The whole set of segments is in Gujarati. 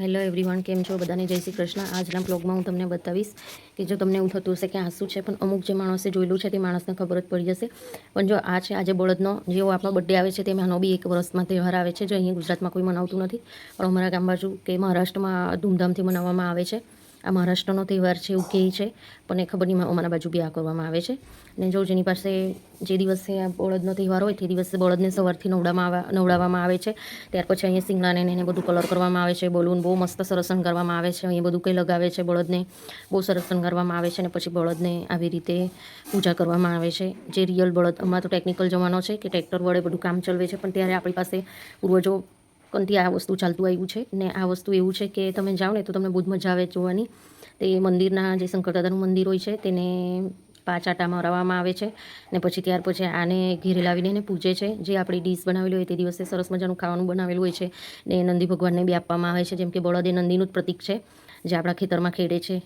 હેલો એવરીવન, કેમ છો બધાને? જય શ્રી કૃષ્ણ. આજના બ્લોગમાં હું તમને બતાવીશ કે જો તમને એવું થતું હશે કે આ શું છે, પણ અમુક જે માણસે જોયેલું છે તે માણસને ખબર જ પડી જશે. પણ જો આ છે આજે બળદનો, જેવો આપણો બર્થડે આવે છે, તે આનો બી એક વર્ષમાં તહેવાર આવે છે, જે અહીં ગુજરાતમાં કોઈ મનાવતું નથી. પણ અમારા ગામ બાજુ કે મહારાષ્ટ્રમાં ધૂમધામથી મનાવવામાં આવે છે. આ મહારાષ્ટ્રનો તહેવાર છે એવું કહે છે, પણ એ ખબર નહીં અમારા બાજુ બી આ કરવામાં આવે છે. અને જો જેની પાસે જે દિવસે આ બળદનો તહેવાર હોય, તે દિવસે બળદને સવારથી નવડાવવામાં નવડાવવામાં આવે છે. ત્યાર પછી અહીંયા સિંગડાને એને બધું કલર કરવામાં આવે છે, બલૂન બહુ મસ્ત સરસ શણગારવામાં આવે છે, અહીંયા બધું કંઈ લગાવે છે બળદને, બહુ સરસ શણગારવામાં આવે છે અને પછી બળદને આવી રીતે પૂજા કરવામાં આવે છે. જે રિયલ બળદ, અમારા તો ટેકનિકલ જમાનો છે કે ટ્રેક્ટર વડે બધું કામ ચલાવે છે, પણ ત્યારે આપણી પાસે પૂર્વજો કંથી આ વસ્તુ ચાલતું આવ્યું છે ને આ વસ્તુ એવું છે કે તમે જાઓ ને તો તમને બહુ જ મજા આવે જોવાની. તે મંદિરના જે શંકર દાદાનું મંદિર હોય છે તેને પાંચ આટામાં મરાવવામાં આવે છે ને પછી ત્યાર પછી આને ઘેરે લાવીને એને પૂજે છે. જે આપણી ડીશ બનાવેલી હોય તે દિવસે સરસ મજાનું ખાવાનું બનાવેલું હોય છે ને નંદી ભગવાનને બી આપવામાં આવે છે. જેમ કે બળદ એ નંદીનું જ પ્રતીક છે જે આપણા ખેતરમાં ખેડે છે.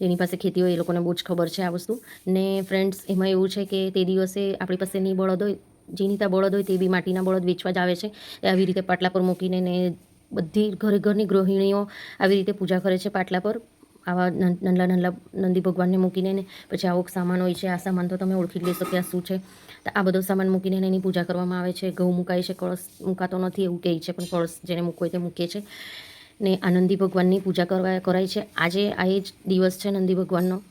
જેની પાસે ખેતી હોય એ લોકોને બહુ જ ખબર છે આ વસ્તુ. ને ફ્રેન્ડ્સ એમાં એવું છે કે તે દિવસે આપણી પાસે ની બળદ હોય જેની ત્યાં બળદ હોય તે બી માટીના બળદ વેચવા જ આવે છે. આવી રીતે પાટલા પર મૂકીને ને બધી ઘરે ઘરની ગૃહિણીઓ આવી રીતે પૂજા કરે છે પાટલા પર. આવા નંદલા નંદલા નંદી ભગવાનને મૂકીને ને પછી આવો સામાન હોય છે. આ સામાન તો તમે ઓળખી લઈ શક્યા આ શું છે. તો આ બધો સામાન મૂકીને એની પૂજા કરવામાં આવે છે. ઘઉં મુકાય છે, કળશ મુકાતો નથી એવું કહે છે, પણ કળશ જેને મૂકવો તે મૂકે છે. ને આનંદી ભગવાનની પૂજા કરવા, કરાય છે. આજે આ એ જ દિવસ છે નંદી ભગવાનનો.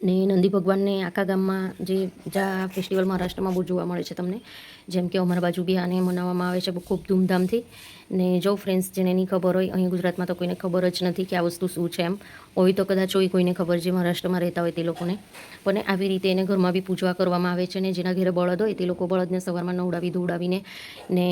ને નંદી ભગવાનને આખા ગામમાં જે જા ફેસ્ટિવલ મહારાષ્ટ્રમાં બહુ જોવા મળે છે તમને. જેમ કે અમારા બાજુ બી આને મનાવવામાં આવે છે ખૂબ ધૂમધામથી. ને જો ફ્રેન્ડ્સ જેને એની ખબર હોય અહીં ગુજરાતમાં તો કોઈને ખબર જ નથી કે આ વસ્તુ શું છે એમ. હોય તો કદાચ હોય કોઈને ખબર જે મહારાષ્ટ્રમાં રહેતા હોય તે લોકોને. પણ આવી રીતે એને ઘરમાં બી પૂજવા કરવામાં આવે છે ને જેના ઘરે બળદ હોય તે લોકો બળદને સવારમાં નવડાવી ધોવડાવીને ને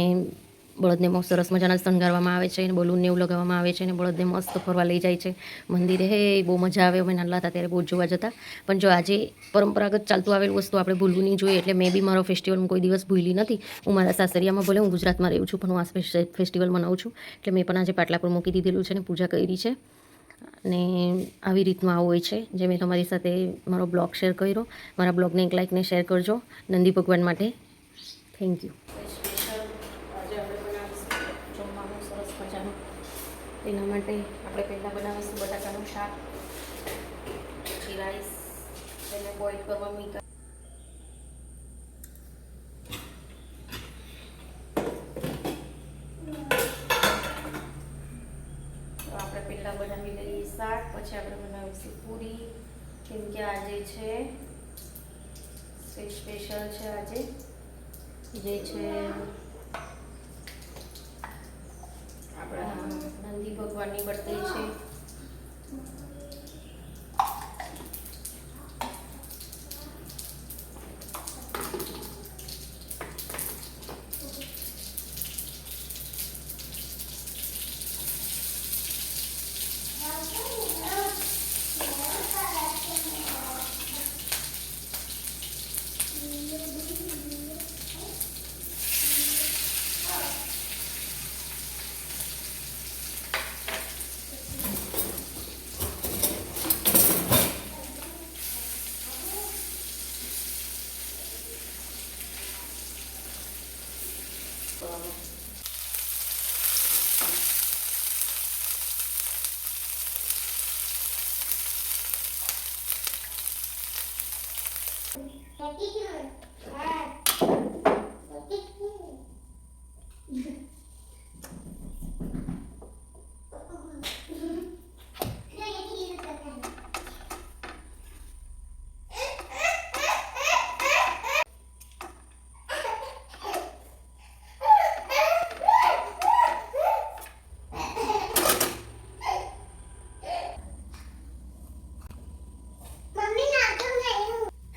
બળદને મસ્ત સરસ મજાના શણગારવામાં આવે છે અને બલૂનને એવું લગાવવામાં આવે છે અને બળદને મસ્ત ફરવા લઈ જાય છે. મંદિરે, હે, બહુ મજા આવે. અમે નાના હતા ત્યારે બહુ જોવા જતા. પણ જો આજે પરંપરાગત ચાલતું આવેલું વસ્તુ આપણે ભૂલવું નહીં જોઈએ, એટલે મેં બી મારો ફેસ્ટિવલ કોઈ દિવસ ભૂલી નથી. હું મારા સાસરિયામાં ભલે હું ગુજરાતમાં રહું છું, પણ હું આ ફેસ્ટિવલ મનાવું છું. એટલે મેં પણ આજે પાટલા પર મૂકી દીધેલું છે અને પૂજા કરી છે. અને આવી રીતનું આવું હોય છે. જે મેં તમારી સાથે મારો બ્લોગ શેર કર્યો. મારા બ્લોગને એક લાઇકને શેર કરજો. નંદી ભગવાન માટે. થેન્ક યુ આજે આપણે બનાવીશું જમવાનું સરસ મજાનું એના માટે આપણે પહેલાં બનાવીશું બટાકાનું શાક, પછી રાઈસ એને બોઇલ કરવા મીકા આપણે પહેલાં બનાવી લઈએ શાક, પછી આપણે બનાવીશું પૂરી. કેમ કે આજે છે સ્પેશિયલ છે આજે. જે છે આપણા નંદી ભગવાનની બર્થડે છે.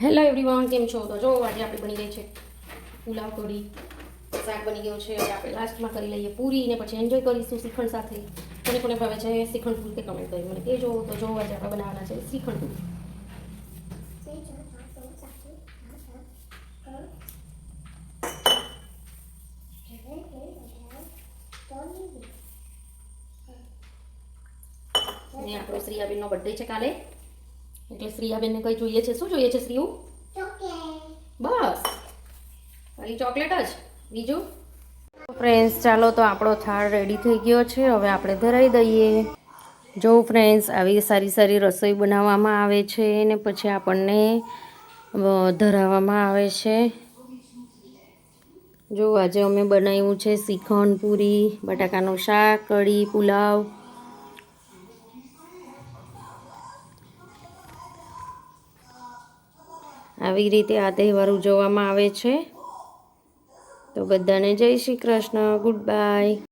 હેલો એવરીવન કેમ છો? તો જો, આજે આપણે બની ગઈ છે પુલાવ કઢી. શાક બની ગયો છે આપણે લાસ્ટમાં કરી લઈએ પૂરી ને પછી એન્જોય કરીશું શ્રીખંડ સાથે. કોને કોને ભાવે છે શ્રીખંડ પૂરી તે કમેન્ટ કરી મને કહેજો. તો જો, આજે આપણે બનાવવાના છે શ્રીખંડ પૂરી આપણો શ્રીયાબેનનો બર્થડે છે કાલે. એટલે શ્રીયાબેનને કંઈ જોઈએ છે? શું જોઈએ છે શ્રીયું? બસ. ખાલી ચોકલેટ જ. બીજું? ફ્રેન્ડ્સ ચાલો તો આપણો થાળ રેડી થઈ ગયો છે. હવે આપણે ધરાઈ દઈએ. જો ફ્રેન્ડ્સ આવી સારી સારી રસોઈ બનાવવામાં આવે છે ને પછી આપણને ધરાવવામાં આવે છે. જો આજે અમે બનાવ્યું છે શ્રીખંડ પૂરી, બટાકાનું શાક, કઢી, પુલાવ. આવી રીતે આ તહેવાર ઉજવવામાં આવે છે. તો બધાને જય શ્રી કૃષ્ણ. Good bye